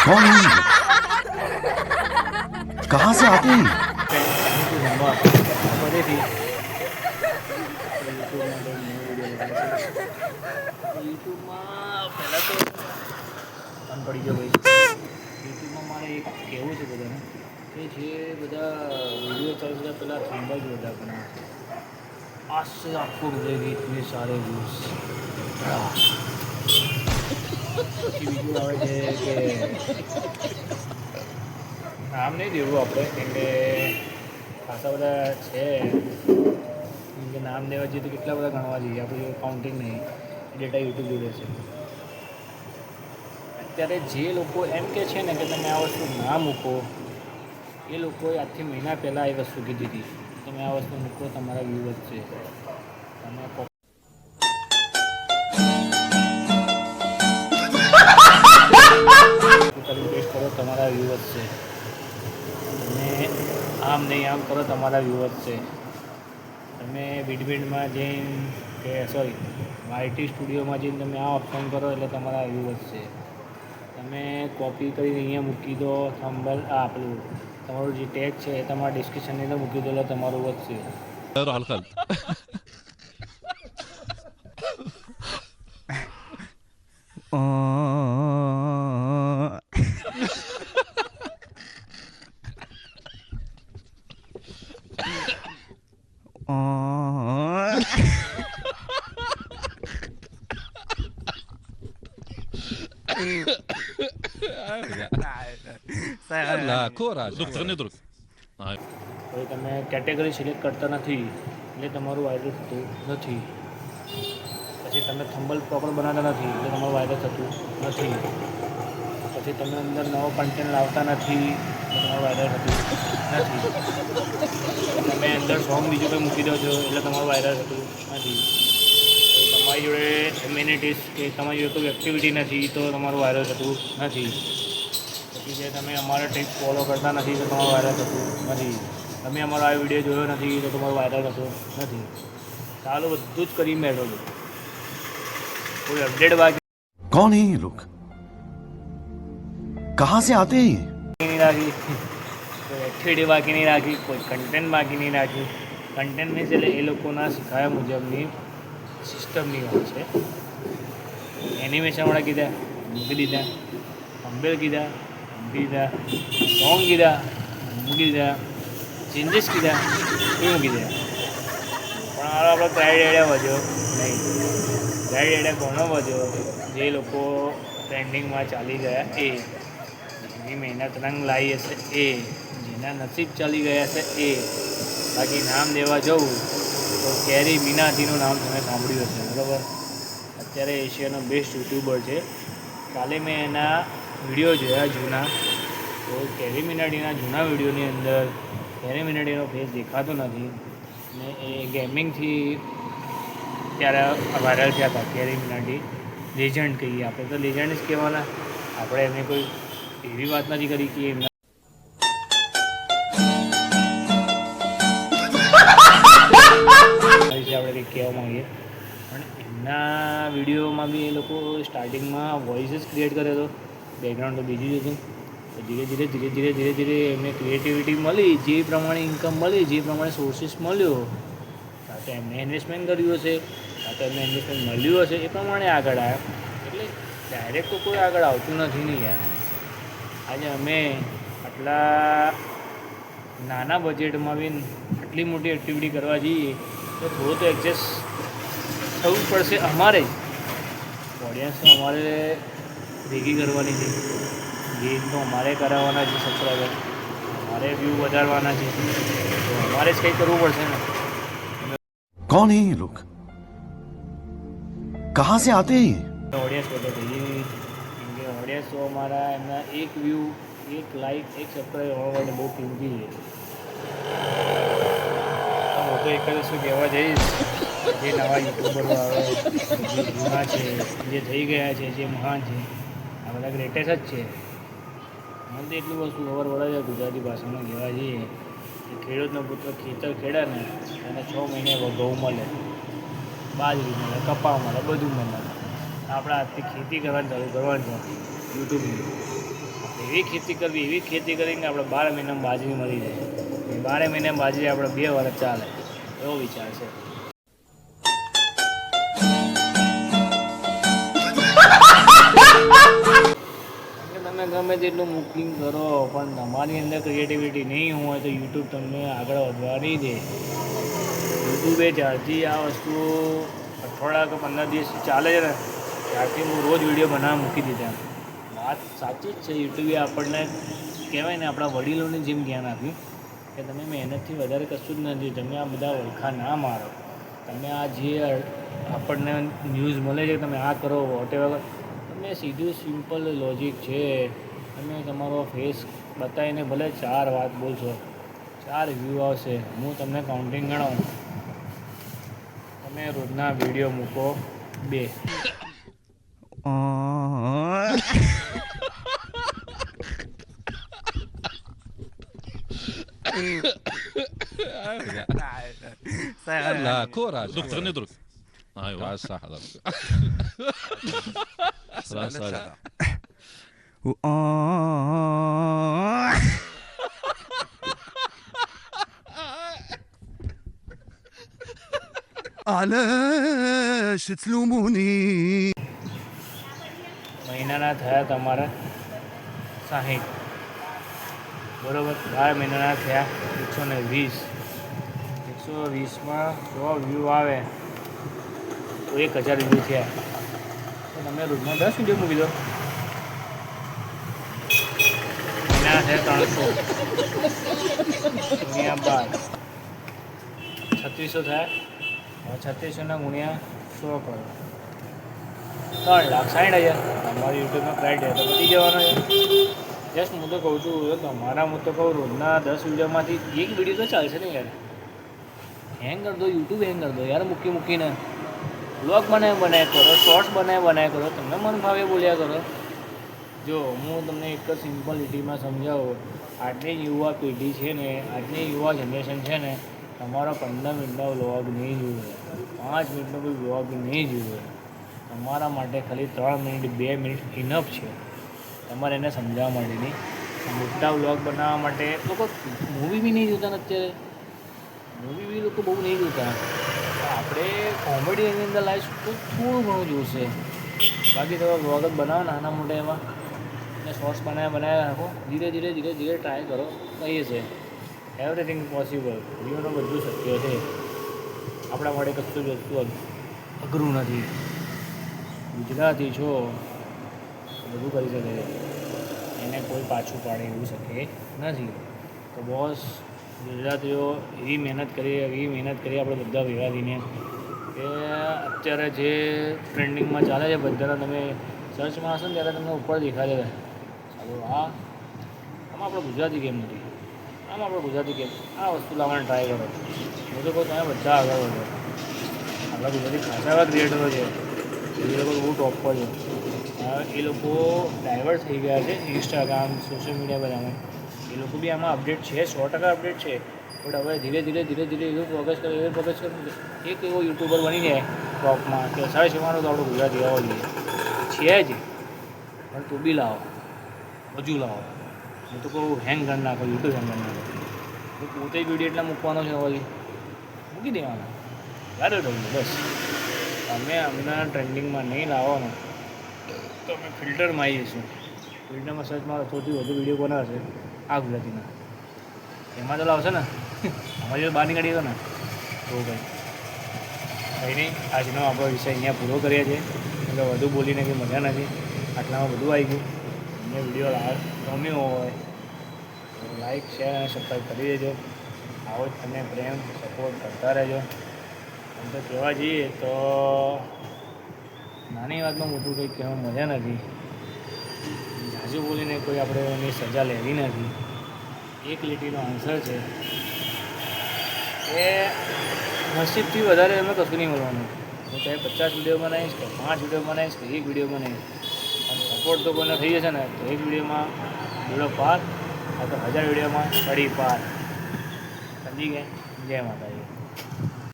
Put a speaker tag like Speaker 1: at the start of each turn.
Speaker 1: कौन है ये लोग? कहां से आते हैं ये?
Speaker 2: ફરીથી યુટ્યુબમાં પહેલાં તો મન પડી ગયો ભાઈ યુટ્યુબમાં મારે એક કહેવું છે બધાને કે જે બધા વિડીયો ચાલતા પહેલાં સાંભળ બધા પણ आज से आपको मिलेगी इतने सारे व्यूज નામ નહીં દેવું આપણે, કેમ કે ખાસા બધા છે. કેમ કે નામ દેવા જઈએ તો કેટલા બધા ગણવા જઈએ, આપણે કાઉન્ટિંગ નહીં. ડેટા યુટ્યુબ જોડે છે. અત્યારે જે લોકો એમ કે છે ને કે તમે આ વસ્તુ ના મૂકો, એ લોકોએ આજથી મહિના પહેલાં એ વસ્તુ કીધી હતી. તમે આ વસ્તુ મૂકો, તમારા વ્યૂ વધશે. તમે કરો તમારા વ્યૂઅર્સ છે. તમે આમ નહીં, આમ કરો તમારા વ્યૂઅર્સ છે. તમે બીડબીડમાં જઈને કે સોરી વાયટી સ્ટુડિયોમાં જઈને તમે આ ઓપ્શન કરો એટલે તમારા વ્યૂઅર્સ છે. તમે કોપી કરીને અહીંયા મૂકી દો થંબલ આ પેલું, તમારું જે ટેગ છે એ તમારા ડિસ્ક્રિપ્શનની અંદર મૂકી દો એટલે તમારું વધશે
Speaker 3: Oh. ધ્રુવ
Speaker 2: ધ્રુવ તમે કેટેગરી સિલેક્ટ કરતા નથી એટલે તમારું વાયરસ થતું નથી પછી તમે થંબલ પ્રોપર બનાવતા નથી એટલે તમારું વાયરસ થતું નથી પછી તમે અંદર નવો કન્ટેન્ટ લાવતા નથી વાયરલ થતું નથી તમે અંદર સોંગ બીજું કંઈ મૂકી દો છો એટલે તમારું વાયરલ થતું નથી તો તમારી જોડે એમ્યુનિટીઝ કે તમારી જોડે કોઈ એક્ટિવિટી નથી તો તમારું વાયરલ થતું નથી પછી જે તમે અમારા ટિપ્સ ફોલો કરતા નથી તો તમારું વાયરલ થતું નથી તમે અમારો આ વિડીયો જોયો નથી તો તમારું વાયરલ થતું નથી ચાલો બધું જ કરી બેઠો છો કોઈ અપડેટ બાકી
Speaker 1: कौन है ये लोग कहां से आते हैं ये
Speaker 2: નહીં રાખી. એક્ટિવિટી બાકી નહીં રાખી, કોઈ કન્ટેન્ટ બાકી નહીં રાખ્યું કન્ટેન્ટ મીન્સ એટલે એ લોકોના શીખાયા મુજબની સિસ્ટમની વાત છે. એનિમેશનવાળા કીધા, મૂકી દીધા અંબેલ કીધા, મૂકી દીધા સોંગ કીધા, મૂકી દીધા ચેન્જીસ કીધા, એ મૂકી દીધા. પણ હાલ આપણો ક્રાઇડ એરિયા વધ્યો નહીં. ક્રાઇડ એરિયા ઘણો વધ્યો? જે લોકો ટ્રેન્ડિંગમાં ચાલી ગયા એ. જેની મહેનત રંગ લાવી હશે એ. જેના નસીબ ચાલી ગયા છે એ. બાકી નામ દેવા જવું, તો કેરી મીનાજીનું નામ તમે સાંભળ્યું હશે, બરાબર? અત્યારે એશિયાનો બેસ્ટ યુટ્યુબર છે. કાલે મેં એના વીડિયો જોયા જૂના. તો કેરી મિનાટીના જૂના વિડીયોની અંદર કેરી મિનાટીનો ફેસ દેખાતો નથી. ને એ ગેમિંગથી ત્યારે વાયરલ થયા હતા, કેરી મિનાટી. લેજન્ડ કહીએ આપણે. તો લેજન્ડ જ કહેવાના. આપણે એમને કોઈ એવી વાત નથી કરી કે એમના આપણે કંઈક કહેવા માંગીએ. પણ એમના વિડીયોમાં બી એ લોકો સ્ટાર્ટિંગમાં વોઇસ જ ક્રિએટ કર્યો હતો બેકગ્રાઉન્ડ તો બીજું જ હતું. ધીરે ધીરે ધીરે ધીરે ધીરે ધીરે એમને ક્રિએટિવિટી મળી, જે પ્રમાણે ઇન્કમ મળી, જે પ્રમાણે સોર્સિસ મળ્યો. કાં તો એમને ઇન્વેસ્ટમેન્ટ કર્યું હશે, કાં તો એમને ઇન્વેસ્ટમેન્ટ મળ્યું હશે, એ પ્રમાણે આગળ આવ્યા. એટલે ડાયરેક્ટ તો કોઈ આગળ આવતું નથી નહીં યાર. આજે અમે આટલા નાના બજેટમાં બી આટલી મોટી એક્ટિવિટી કરવા જઈએ તો થોડું તો એડજસ્ટ થવું પડશે અમારે. ઓડિયન્સને અમારે ભેગી કરવાની છે. ગેમ તો અમારે કરાવવાના છે સબસ્ક્રાઈબર અમારે વ્યૂ વધારવાના છે. તો અમારે જ કંઈ કરવું પડશે ને.
Speaker 1: કોણ હે લોક કહા સે આતે
Speaker 2: ઓડિયન્સ બધા ભેગી કેમ શો અમારા એમના એક વ્યૂ એક લાઈક એક સબસ્ક્રાઈબ હોવા માટે બહુ કિંમતી છે. હું તો એક જ શું કહેવા જઈશ? જે નવા યુટ્યુબરો આવે જે જૂના છે, જે થઈ ગયા છે, જે મહાન છે, આ બધા ગ્રેટેસ્ટ જ છે. મને તો એટલું વસ્તુ ખબર પડે છે ગુજરાતી ભાષામાં કહેવા જઈએ. કે ખેડૂતનો પુત્ર ખેતર ખેડે ને, એને છ મહિને ઘઉં મળે. બાજરી મળે કપા મળે, બધું મળે. આપણે આજથી ખેતી કરવાની ચાલુ કરવાની છે. યુટ્યુબની એવી ખેતી કરવી, એવી ખેતી કરીને આપણે બાર મહિનામાં બાજરી મળી જાય. બારે મહિને બાજરી આપણે બે વર્ષ ચાલે. એવો વિચાર છે. તમે ગમે તેટલું બુકિંગ કરો, પણ તમારી અંદર ક્રિએટિવિટી નહીં હોય તો યુટ્યુબ તમને આગળ વધવા નહીં દે. યુટ્યુબે જ્યારથી આ વસ્તુ અઠવાડિયા કે પંદર દિવસ ચાલે છે ને, ત્યારથી હું રોજ વીડિયો બનાવવા મૂકી દીધા. વાત સાચી જ છે, યુટ્યુબે આપણને કહેવાય ને આપણા વડીલોને જેમ જ્ઞાન આપ્યું કે તમે મહેનતથી વધારે કશું જ નથી, તમે આ બધા ઓળખા ના મારો. તમે આ જે આપણને ન્યૂઝ મળે છે, તમે આ કરો વોટેવર તમે સીધું સિમ્પલ લોજિક છે. તમે તમારો ફેસ બતાવીને ભલે ચાર વાત બોલશો, ચાર વ્યૂ આવશે, હું તમને કાઉન્ટિંગ ગણાવું. તમે રોજના વીડિયો મૂકો બે. آه.
Speaker 3: لا كورة. دوك تغني دروك أيوه. صح صح صح
Speaker 1: علاش تلوموني؟
Speaker 2: મહિનાના થયા તમારે સાહીઠ. બરોબર? બાર મહિનાના થયા એકસો ને વીસ. એકસો વીસમાં સો વ્યૂ આવે, તો એક હજાર વ્યૂ થયા. તો તમે રોજના દસ વીડિયો મૂકી દો. મહિનાના થયા ત્રણસો. ગુણ્યા બાર. છત્રીસો થયા. છત્રીસોના ગુણ્યા સો કરો ત્રણ લાખ સાઠ હજાર. તમારી યુટ્યુબનો ક્રાઇટેરિયા તો પતી જવાનો છે. જસ્ટ હું તો કહું છું તમારા હું તો કહું, રોજના દસ વિડીયોમાંથી એક વીડિયો તો ચાલશે ને યાર. હેંગ કરી દો યુટ્યુબ હેંગ કરી દો યાર મૂકી મૂકીને. બ્લોગ બનાવી બનાવી કરો શોર્ટ્સ બનાવી બનાવી કરો, તમને મન ભાવે બોલ્યા કરો. જો, હું તમને એક જ સિમ્પલ લીટીમાં સમજાવું. આજની યુવા પેઢી છે ને, આજની યુવા જનરેશન છે ને, તમારો પંદર મિનિટનો વ્લોગ નહીં જોઈએ પાંચ મિનિટનો કોઈ વ્લોગ નહીં જુએ. તમારા માટે ખાલી ત્રણ મિનિટ, બે મિનિટ ઇનફ છે. તમારે એને સમજાવવા માટેની મોટા વ્લોગ બનાવવા માટે લોકો મૂવી બી નહીં જોતા અત્યારે. મૂવી બી લોકો બહુ નહીં જોતા. આપણે કોમેડી એની અંદર લાવીશું તો થોડું ઘણું જોશે. બાકી તમે વ્લોગ જ બનાવો નાના મોટા એમાં અને શોર્ટ્સ બનાવ્યા બનાવ્યા રાખો. ધીરે ધીરે ધીરે ધીરે ટ્રાય કરો. કહીએ છે એવરીથિંગ પોસિબલ જીવનમાં બધું શક્ય છે. આપણા માટે કશું જ વસ્તુ અઘ- અઘરું નથી. ગુજરાતી છો, બધું કરી શકે. એને કોઈ પાછું પાડે એવું શકે નથી. તો બોસ ગુજરાતીઓ, એવી મહેનત કરી, એવી મહેનત કરી આપણે બધા ભેગા કે અત્યારે જે ટ્રેન્ડિંગમાં ચાલે છે બધાના તમે સર્ચમાં હશો ને ત્યારે તમને ઉપર દેખાડે છે. ચાલો આ આમાં આપણે ગુજરાતી કેમ નથી? આમાં આપણે ગુજરાતી કેમ? આ વસ્તુ લાવવાની ટ્રાય કરો. હું તો કહું તમે બધા આગળ વધો. આપણા ગુજરાતી ખાસા એવા ક્રિએટરો છે. એ લોકો બહુ ટોપ પર એ લોકો ડાયવર્ટ થઈ ગયા છે ઇન્સ્ટાગ્રામ સોશિયલ મીડિયા બધામાં. એ લોકો બી આમાં અપડેટ છે, સો ટકા અપડેટ છે. બટ હવે ધીરે ધીરે ધીરે ધીરે એવું ફોકસ કરે, એવું ફોકસ કરે એક એવો યુટ્યુબર બની જાય ટોપમાં કે સાડા છવાનું તો આપણો ગુજરાતી આવવા જોઈએ. છે જ. પણ તું બી લાવો. હજુ લાવો. હું તો કહું હેંગ કરી નાખો યુટ્યુબ હેંગ કરી નાખો. હું પોતે વીડિયો એટલા મૂકવાનો છે હવે મૂકી દેવાનો. યાદ રહું બસ. તમે અમને ટ્રેન્ડિંગમાં નહીં લાવો તો અમે ફિલ્ટરમાં આવી જઈશું ફિલ્ટરમાં સર્ચ મારો સૌથી વધુ વીડિયો કોના હશે? આ ગુજરાતીના. એમાં તો લાવશે ને? અમારી જોડે બહાર નીકળી ગયો ને? તો ભાઈ. કંઈ નહીં, આજનો આપણો વિષય અહીંયા પૂરો કરીએ છીએ. એટલે વધુ બોલીને કંઈ મજા નથી આટલામાં બધું આવી ગયું. અમને વીડિયો ગમ્યો હોય લાઈક શેર અને સબસ્ક્રાઈબ કરી દેજો. આવો જ તમને પ્રેમ સપોર્ટ કરતા રહેજો. આમ તો કહેવા જઈએ તો નાની વાતમાં મોટું કંઈ કહેવા મજા નથી. જાજુ બોલીને કોઈ આપણે એની સજા લેવી નથી. એક લીટીનો આન્સર છે. એ નસીબથી વધારે એમને કશું નહીં મળવાનું. હું ચાહે પચાસ વીડિયો બનાવીશ કે પાંચ વીડિયો બનાવીશ કે એક વીડિયો બનાવીશ. અને સપોર્ટ તો કોઈને થઈ જશે ને, તો એક વિડીયોમાં વીડિયો પાર અથવા હજાર વિડીયોમાં કડી પાર. સમજી ગયા? જય માતા